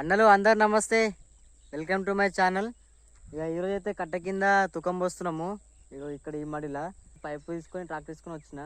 అన్నలు అందరు నమస్తే. వెల్కమ్ టు మై ఛానల్ ఇక ఈరోజు అయితే కట్ట కింద తుకం పోస్తున్నాము. ఇక ఇక్కడ ఈ మడిలా పైపు తీసుకొని ట్రాక్టర్ తీసుకొని వచ్చిన.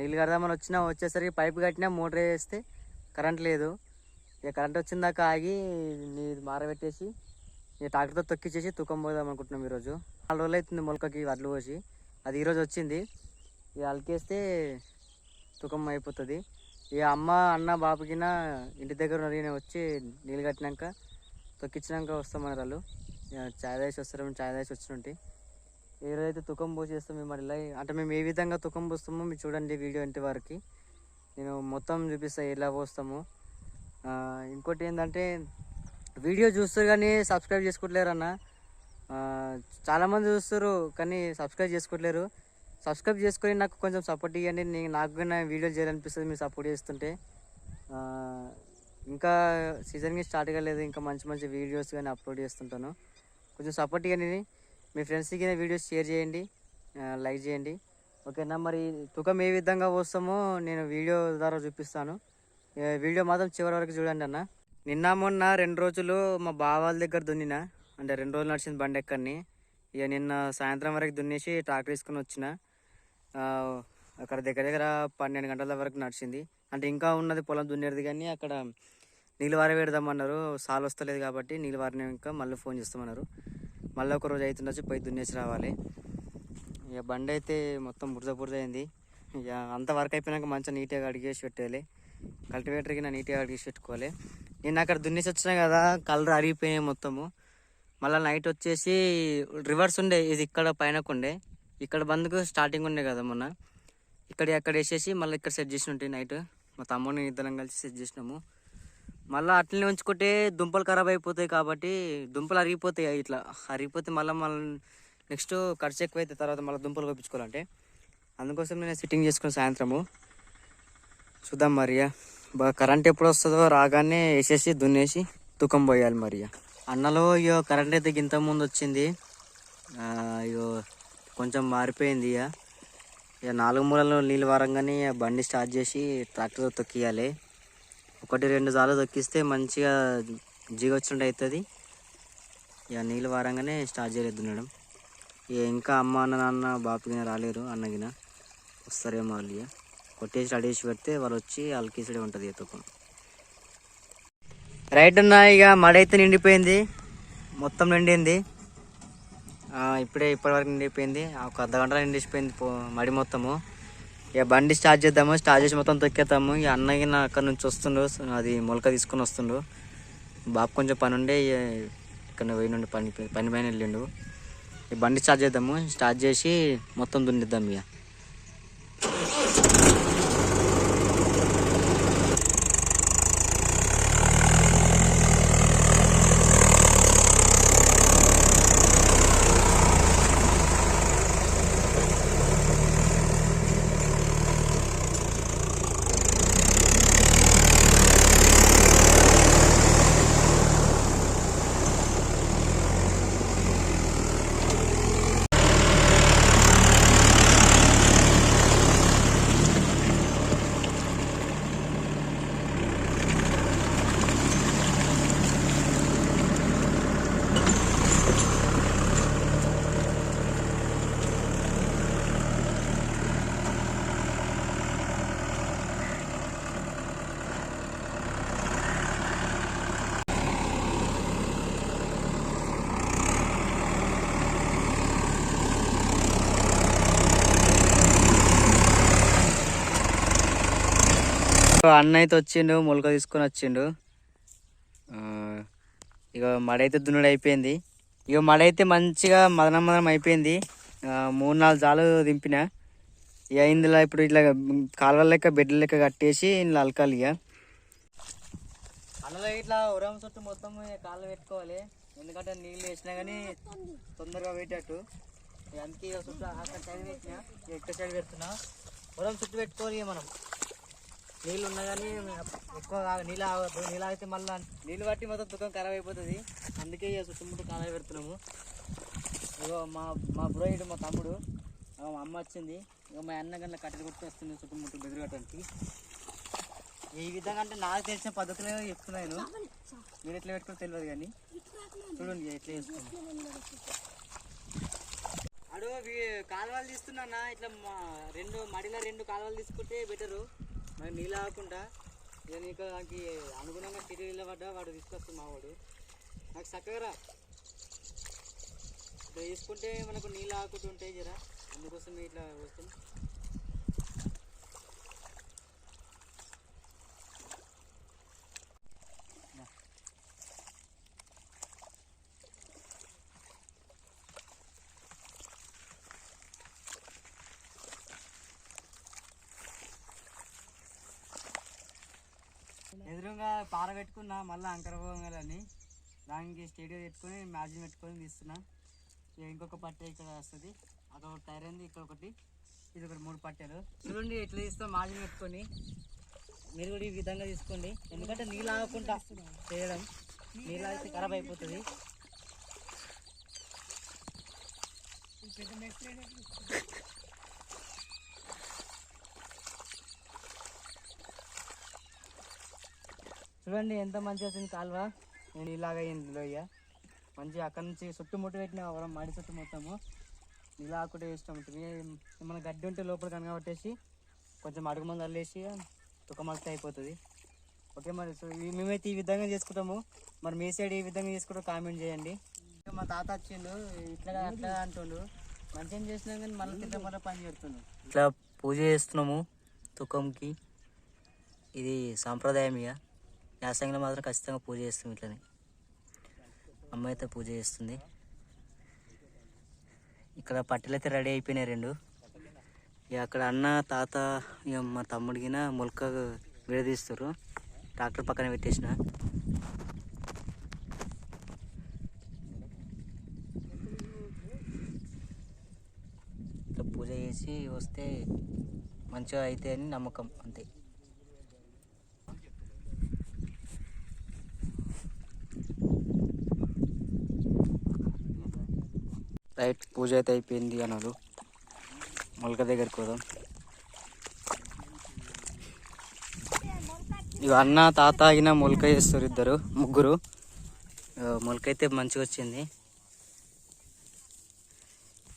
నీళ్ళు కడదామని వచ్చిన. వచ్చేసరికి పైపు కట్టినా మోటర్ వేస్తే కరెంట్ లేదు. ఇక కరెంట్ వచ్చిందాక ఆగి నీరు మారబెట్టేసి ఇక ట్రాక్టర్తో తొక్కిచ్చేసి తుకం పోదాం అనుకుంటున్నాం ఈరోజు. నాలుగు రోజులు అవుతుంది మొలకకి వడ్లు పోసి. అది ఈరోజు వచ్చింది. ఇక అలికేస్తే తుకం అయిపోతుంది. ఇక అమ్మ అన్న బాబుకిన ఇంటి దగ్గర ఉన్నారు వచ్చి నీళ్ళు కట్టినాక తొక్కించినాక వస్తామన్నారు వాళ్ళు. చాయ్ దాసి వస్తారు చాయ్ దాసి వచ్చినట్టు ఏదైతే రోజైతే తుకం పోసేస్తాం మేము మరి ఇలా అంటే మేము ఏ విధంగా తుకం పోస్తామో మీరు చూడండి వీడియో ఇంటి వరకు. నేను మొత్తం చూపిస్తాను ఎలా పోస్తాము. ఇంకోటి ఏంటంటే వీడియో చూస్తారు కానీ సబ్స్క్రైబ్ చేసుకోవట్లేరు అన్న చాలామంది చూస్తారు కానీ సబ్స్క్రైబ్ చేసుకోవట్లేరు సబ్స్క్రైబ్ చేసుకొని నాకు కొంచెం సపోర్ట్ ఇవ్వండి నేను నాకు కూడా వీడియోలు చేయాలనిపిస్తుంది మీరు సపోర్ట్ చేస్తుంటే. ఇంకా సీజన్కి స్టార్ట్ కాలేదు. ఇంకా మంచి మంచి వీడియోస్ కానీ అప్లోడ్ చేస్తుంటాను. కొంచెం సపోర్ట్ ఇవ్వండి మీ ఫ్రెండ్స్కి వీడియోస్ షేర్ చేయండి. లైక్ చేయండి. ఓకేనా? మరి తుకం ఏ విధంగా వస్తామో నేను వీడియో ద్వారా చూపిస్తాను. వీడియో మాత్రం చివరి వరకు చూడండి అన్న. నిన్న మొన్న రెండు రోజులు మా బావ వాళ్ళ దగ్గర దున్నిన. అంటే రెండు రోజులు నడిచింది బండి ఎక్కడిని. ఇక నిన్న సాయంత్రం వరకు దున్నేసి ట్రాక్టర్ తీసుకుని వచ్చిన. అక్కడ దగ్గర దగ్గర పన్నెండు గంటల వరకు నడిచింది. అంటే ఇంకా ఉన్నది పొలం దున్నేది కానీ అక్కడ నీళ్ళు వార పెడదామన్నారు. సాల్ వస్తలేదు కాబట్టి నీళ్ళు వారిని ఇంకా మళ్ళీ ఫోన్ చేస్తామన్నారు. మళ్ళీ ఒక రోజు అవుతుండొచ్చి పోయి దున్నేసి రావాలి. ఇక బండి అయితే మొత్తం బురద బురద అయింది. ఇక అంత వర్క్ అయిపోయినాక మంచిగా నీట్గా అడిగేసి పెట్టాలి కల్టివేటర్కి నా నీట్గా అడిగేసి పెట్టుకోవాలి. నేను అక్కడ దున్నేసి వచ్చినా కదా కలర్ అరిగిపోయినాయి మొత్తము. మళ్ళీ నైట్ వచ్చేసి రివర్స్ ఉండే ఇది ఇక్కడ పైనకు ఉండే ఇక్కడ బందుకు స్టార్టింగ్ ఉండే కదా మొన్న. ఇక్కడ అక్కడ వేసేసి మళ్ళీ ఇక్కడ సెట్ చేసి ఉంటాయి నైట్ మా తమ్ముడిని ఇద్దరం కలిసి సెట్ చేసినాము. మళ్ళీ అట్లనే ఉంచుకుంటే దుంపలు ఖరాబ్ అయిపోతాయి కాబట్టి దుంపలు అరిగిపోతాయి ఇట్లా. అరిగిపోతే మళ్ళీ మళ్ళీ నెక్స్ట్ ఖర్చు ఎక్కువ తర్వాత మళ్ళీ దుంపలు కొప్పించుకోవాలంటే. అందుకోసం నేను సిట్టింగ్ చేసుకుని సాయంత్రము. చూద్దాం మరియా. బాగా కరెంట్ ఎప్పుడు వస్తుందో రాగానే వేసేసి దున్నేసి తుకం పోయాలి మరియా. అన్నలో అయ్యో కరెంట్ అయితే ఇంత ముందు వచ్చింది. అయ్యో కొంచెం మారిపోయింది ఇక. ఇక నాలుగు మూలలో నీళ్ళు వారంగానే ఇక బండి స్టార్ట్ చేసి ట్రాక్టర్తో తొక్కియాలి. ఒకటి రెండు సార్లు తొక్కిస్తే మంచిగా జిగొచ్చుండి అవుతుంది. ఇక నీళ్ళు వారంగానే స్టార్ట్ చేయలేదు దున్నడం ఇక ఇంకా అమ్మ అన్న నాన్న బాపుగిన రాలేరు అన్నగిన వస్తారేమో వాళ్ళు ఇక. కొట్టేసి రెడీ చేసి పెడితే వాళ్ళు వచ్చి అల్కేసడే ఉంటుంది ఈతకు రైట్ అన్న ఇక మడ అయితే నిండిపోయింది. మొత్తం నిండింది. ఇప్పుడే ఇప్పటివరకు నిండిపోయింది. ఒక అర్ధ గంట నిండిపోయింది పో మడి మొత్తము. ఇక బండి స్టార్ట్ చేద్దాము. స్టార్ట్ చేసి మొత్తం తొక్కేద్దాము. ఇక అన్నయ్య నా అక్కడ నుంచి వస్తుండు. అది మొలక తీసుకుని వస్తుండు. బాబు కొంచెం పని ఉండే ఇక్కడ పోయి నుండి పని పని పైన వెళ్ళిండు. ఈ బండి స్టార్ట్ చేద్దాము. స్టార్ట్ చేసి మొత్తం దున్నిద్దాం ఇక. అన్న అయితే వచ్చిండు మొలక తీసుకొని వచ్చిండు. ఇక మడ అయితే దున్నుడు అయిపోయింది. ఇక మడ అయితే మంచిగా మదనం మదనం అయిపోయింది. మూడు నాలుగు జాలు దింపిన. ఇక ఇందులో ఇప్పుడు ఇట్లా కాలువల లెక్క బెడ్ లెక్క కట్టేసి ఇందులో అలకాలి ఇక అన్నలో ఇట్లా ఉరం చుట్టూ మొత్తం కాళ్ళు పెట్టుకోవాలి. ఎందుకంటే నీళ్ళు వేసినా కానీ తొందరగా పెట్టేట్టు ఇక అందుకే చుట్టూ అక్కడ సైడ్ పెట్టినా ఎక్కడ సైడ్ పెడుతున్నా. ఉరం చుట్టూ పెట్టుకోవాలి మనం. నీళ్ళు ఉన్నా కానీ ఎక్కువ నీళ్ళు ఆగద్దు నీళ్ళు ఆగితే మళ్ళీ నీళ్ళు బట్టి మొత్తం దుఃఖం ఖరాబ్ అయిపోతుంది. అందుకే ఇక చుట్టుముట్టు ఖరాబ్ పెడుతున్నాము. ఇగో మా మా బ్రో మా తమ్ముడు మా అమ్మ వచ్చింది. ఇక మా అన్న గంటల కట్టెలు కొట్టి వస్తుంది చుట్టుముట్టు బెదిరగటానికి ఈ విధంగా అంటే నాకు తెలిసిన పద్ధతులు చెప్తున్నాను మీరు ఎట్లా పెట్టుకో తెలియదు కానీ. చూడండి ఎట్లా చేసుకోండి అడు కాలువలు తీస్తున్నా ఇట్లా మా- రెండు మడిలో రెండు కాలువలు తీసుకుంటే బెటరు మరి నీళ్ళు ఆగకుండా ఇక నీకు నాకు అనుగుణంగా సిటీలో పడ్డా వాడు తీసుకొస్తుంది మా వాడు. నాకు చక్కగా రా. ఇట్లా తీసుకుంటే మనకు నీళ్ళు ఆకుండా జరా. అందుకోసం ఇట్లా వస్తుంది పారబెట్టుకున్నా పార పెట్టుకున్నా మళ్ళీ అంకర పోగాలని దానికి స్టేడియో పెట్టుకొని మ్యాజిన్ పెట్టుకొని తీస్తున్నా. ఇక ఇంకొక పట్టె ఇక్కడ వస్తుంది. అదొక టైర్ అయింది ఇక్కడ ఒకటి. ఇది ఒకటి మూడు పట్టెలు. చూడండి ఎట్లా తీస్తాం మ్యాజిన్ పెట్టుకొని. మీరు కూడా ఈ విధంగా తీసుకోండి. ఎందుకంటే నీళ్ళు ఆగకుండా చేయడం నీళ్ళు ఆగితే ఖరాబ్ అయిపోతుంది. చూడండి ఎంత మంచిగా వచ్చింది కాలువ. నేను ఇలాగ అయ్యింది లోయ మంచిగా అక్కడ నుంచి చుట్టుముట్టు పెట్టిన వరం మడి చుట్టు మొత్తము. ఇలా ఒకటి ఇష్టం ఉంటుంది. మన గడ్డి ఉంటే లోపల కనగబట్టేసి కొంచెం అడుగు మంది అల్లేసి తుకమలత అయిపోతుంది. ఓకే మరి సో మేమైతే ఈ విధంగా చేసుకుంటాము. మరి మీ సైడ్ ఈ విధంగా చేసుకుంటారో కామెంట్ చేయండి. ఇంకా మా తాత వచ్చిండు ఇట్లా అట్లా అంటుండు. మంచిగా చేసినా కానీ మళ్ళీ తింటే మళ్ళీ పని చేస్తుండు. ఇట్లా పూజ చేస్తున్నాము తుకంకి. ఇది సాంప్రదాయం ఇక యాసంగిలో మాత్రం ఖచ్చితంగా పూజ చేస్తాం ఇట్లనే. అమ్మ అయితే పూజ చేస్తుంది. ఇక్కడ పట్టెలు అయితే రెడీ అయిపోయినాయి రెండు. ఇక అక్కడ అన్న తాత ఇక మా తమ్ముడికిన మొలక విడదీస్తారు. ట్రాక్టర్ పక్కన పెట్టేసిన. ఇట్లా పూజ చేసి వస్తే మంచిగా అయితే అని నమ్మకం అంతే. రైట్ పూజ అయితే అయిపోయింది అన్నారు మొలక దగ్గరికి పోదాం. ఇక అన్న తాత అయిన మొలక చేస్తారు ఇద్దరు ముగ్గురు. మొలక అయితే మంచిగా వచ్చింది.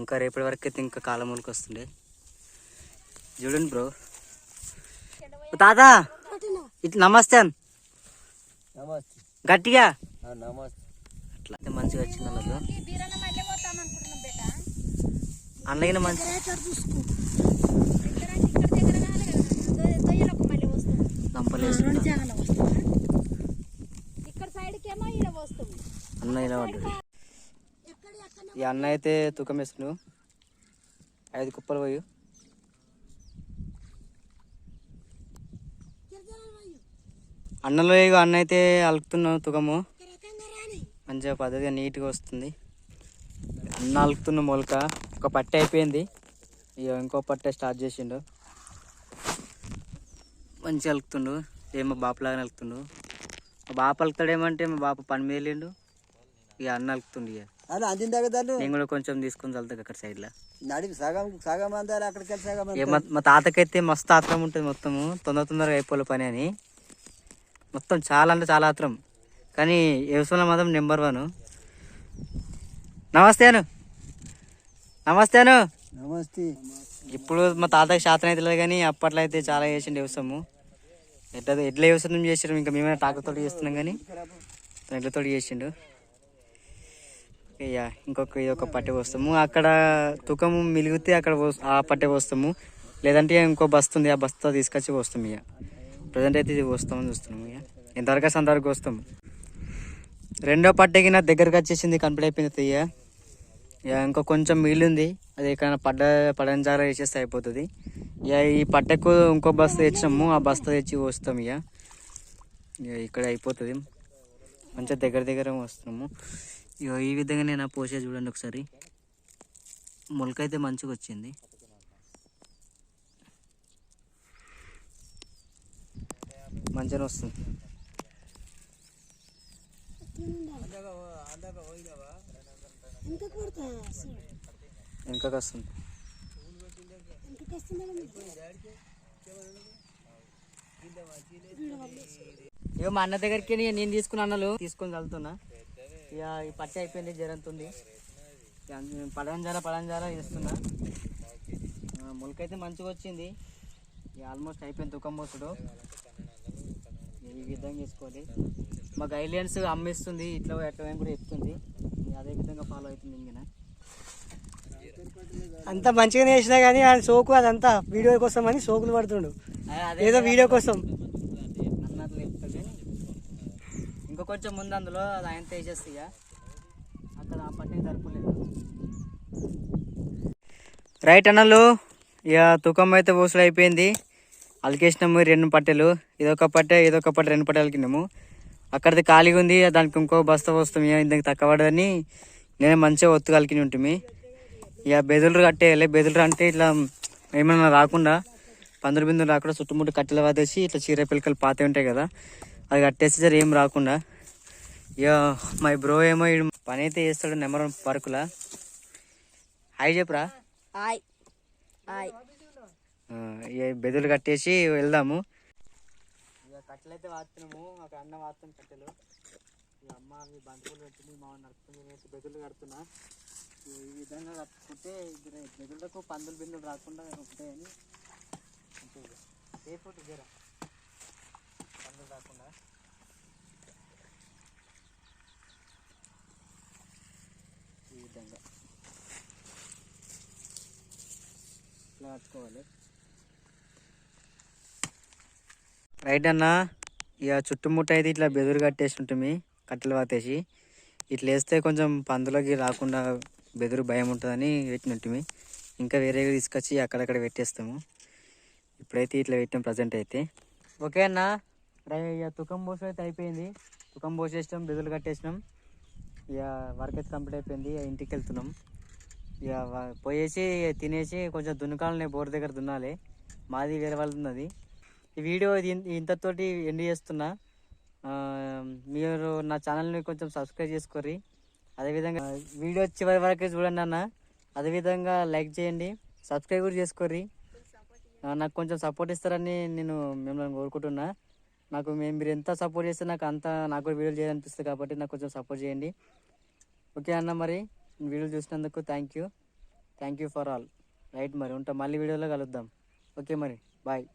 ఇంకా రేపటి వరకు అయితే ఇంకా కాలం మొలక వస్తుండే. చూడండి బ్రో. తాత! ఇట్లా నమస్తే అన్. గట్టిగా. అట్లా అయితే మంచిగా వచ్చింది అన్నది అన్నగిన మంచి అన్న ఇలా పడ్డది ఈ అన్న అయితే తూకం వేస్తున్నావు ఐదు కుప్పలు పోయి. అన్నలో అన్న అయితే అలుకుతున్నావు తుకము. మంచిగా పద్ధతిగా నీట్గా వస్తుంది. అన్న అలుకుతున్న మొలక. ఒక పట్టె అయిపోయింది. ఇక ఇంకో పట్టె స్టార్ట్ చేసిండు. మంచిగా అలుకుతుండు. ఏమో బాపలాగా అలుకుతుండు. మా బాప అలుకుతాడేమంటే మా బాప పని మీద వెళ్ళిండు. ఇక అన్న అలుకుతుండు ఇక నేను కూడా కొంచెం తీసుకొని చల్తా అక్కడ సైడ్లో మా మా తాతకైతే మస్తు ఆత్రం ఉంటుంది మొత్తము. తొందర తొందరగా అయిపోలే పని అని. మొత్తం చాలా అంటే చాలా ఆత్రం. కానీ వ్యవసాయంలో మాత్రం నెంబర్ వన్ నమస్తే అను. నమస్తే నమస్తే. ఇప్పుడు మా తాతకి శాతం అయితే లేదు కానీ అప్పట్లో అయితే చాలా చేసిండు వ్యవసాయము. ఎట్లా ఎట్లా వ్యవసాయం చేసారు ఇంకా మేమే ట్రాక్టర్తో చేస్తున్నాం కానీ ఎడ్లతో చేసిండు. ఇక ఇంకొక ఇది ఒక పట్టె పోస్తాము. అక్కడ తుకము మిలిగితే అక్కడ ఆ పట్టె పోస్తాము. లేదంటే ఇంకో బస్తా ఉంది ఆ బస్తా తీసుకొచ్చి పోస్తాం ఇక. ప్రజెంట్ అయితే ఇది పోస్తామని చూస్తున్నాము ఇక. ఎంతవరకు అంతవరకు వస్తాము. రెండో పట్టెకి నా దగ్గరకు వచ్చేసింది కంప్లీట్ అయిపోయింది ఇక ఇక ఇంకా కొంచెం మిగిలింది అది ఎక్కడ పడ్డ పడని జార వేసేస్తే అయిపోతుంది. ఇక ఈ పట్టెకు ఇంకో బస్తా తెచ్చాము ఆ బస్తా తెచ్చి వస్తాం ఇక ఇక ఇక్కడ అయిపోతుంది. మంచిగా దగ్గర దగ్గర వస్తున్నాము. ఇక ఈ విధంగా నేను ఆ పోసే చూడండి ఒకసారి. మొలక అయితే మంచిగా వచ్చింది. మంచిగా వస్తుంది. వెనకకి వస్తుంది ఇంకా మా అన్న దగ్గరికి నేను తీసుకున్న అన్నలు తీసుకొని చల్లుతున్నా. ఇక ఈ పట్టి అయిపోయింది జరంతుంది పడడం జార పడడం జార వేస్తున్నా ఆ, మొలకైతే మంచిగా వచ్చింది. ఇక ఆల్మోస్ట్ అయిపోయింది తుకం పోసుడు. ఈ విధంగా చేసుకోవాలి. మా గైడ్లైన్స్ అమ్మిస్తుంది ఇట్లా ఎట్లా కూడా చెప్తుంది ఇక అదే విధంగా ఫాలో అవుతుంది ఇంక అంత మంచిగానే చేసినా కానీ ఆయన సోకు అదంతా వీడియో కోసం అని సోకులు పడుతుండు. ఏదో వీడియో కోసం. అన్నట్లు చెప్తాడు కానీ ఇంకో కొంచెం ముందు అందులో అది ఆయన ఇక. అక్కడ ఆ పట్టి జరపలేదు రైట్ అన్నలు ఇక తుకం అయితే పోసులు అయిపోయింది. అలికేసినాము రెండు పట్టెలు. ఇదొక పట్టె ఇదొక పట్టె రెండు పట్టెలు అలికినాము. అక్కడిది ఖాళీగా ఉంది దానికి ఇంకో బస్తా వస్తాం ఇక ఇందుకు తక్కువ పడదని. నేను మంచిగా ఒత్తు కలికి ఉంటుంది ఇక బెదులు కట్టేయాలి. బెదులు అంటే ఇట్లా ఏమైనా రాకుండా పందులు బిందులు రాకుండా చుట్టుముట్టు కట్టెలు వాదేసి ఇట్లా చీర పిల్లకలు పాత ఉంటాయి కదా అది కట్టేసి జర ఏం రాకుండా. ఇక మా బ్రో ఏమో ఈడు పని అయితే చేస్తాడు నెంబర్ వన్ పరుకులా. హాయ్ చెప్పురా. హాయ్. హాయ్. ఆ, ఇక బెదులు కట్టేసి వెళ్దాము. ఇక కట్టెలు అయితే వాడుతున్నాము. ఒక అన్న వాడుతుంది కట్టెలు. ఈ అమ్మ మీ బంతులు పెట్టి మా నడుపుతుంది నేను బెదులు కడుతున్నా. ఈ విధంగా కట్టుకుంటే ఇది బెదులకు పందులు బిందులు రాకుండా ఉంటాయని. సేఫ్ ఉంటుంది పందులు రాకుండా. ఈ విధంగా. ఇట్లా కట్టుకోవాలి. రైట్ అన్న ఇక చుట్టుముట్ట అయితే ఇట్లా బెదురు కట్టేసి ఉంటుంది. కట్టెలు పాతేసి ఇట్లా వేస్తే కొంచెం పందులకి రాకుండా బెదురు భయం ఉంటుందని పెట్టినట్టు ఇంకా వేరేగా తీసుకొచ్చి అక్కడక్కడ పెట్టేస్తాము. ఇప్పుడైతే ఇట్లా పెట్టాం ప్రజెంట్ అయితే. ఓకే అన్న. ఇక తుకం పోసం అయితే అయిపోయింది. తుకం పోసేసినాం బెదులు కట్టేసినాం. ఇక వర్క్ అయితే కంప్లీట్ అయిపోయింది. ఇంటికి వెళ్తున్నాం. ఇక పోయేసి తినేసి కొంచెం దున్నకాలని బోర్ దగ్గర దున్నాలి. మాది వేరే వాళ్ళది ఉన్నది. ఈ వీడియో ఇది ఇంతతోటి ఎండ్ చేస్తున్నా. మీరు నా ఛానల్ని కొంచెం సబ్స్క్రైబ్ చేసుకోర్రి. అదేవిధంగా వీడియో చివరి వరకు చూడండి అన్న. అదేవిధంగా లైక్ చేయండి సబ్స్క్రైబ్ కూడా చేసుకోర్రి. నాకు కొంచెం సపోర్ట్ ఇస్తారని నేను మిమ్మల్ని కోరుకుంటున్నా. నాకు మేము మీరు ఎంత సపోర్ట్ చేస్తే నాకు అంత నాకు కూడా వీడియోలు చేయాలనిపిస్తుంది కాబట్టి నాకు కొంచెం సపోర్ట్ చేయండి. ఓకే అన్న మరి వీడియోలు చూసినందుకు thank you thank you for all. Right మరి ఉంటా మళ్ళీ వీడియోలో కలుద్దాం. ఓకే మరి బాయ్.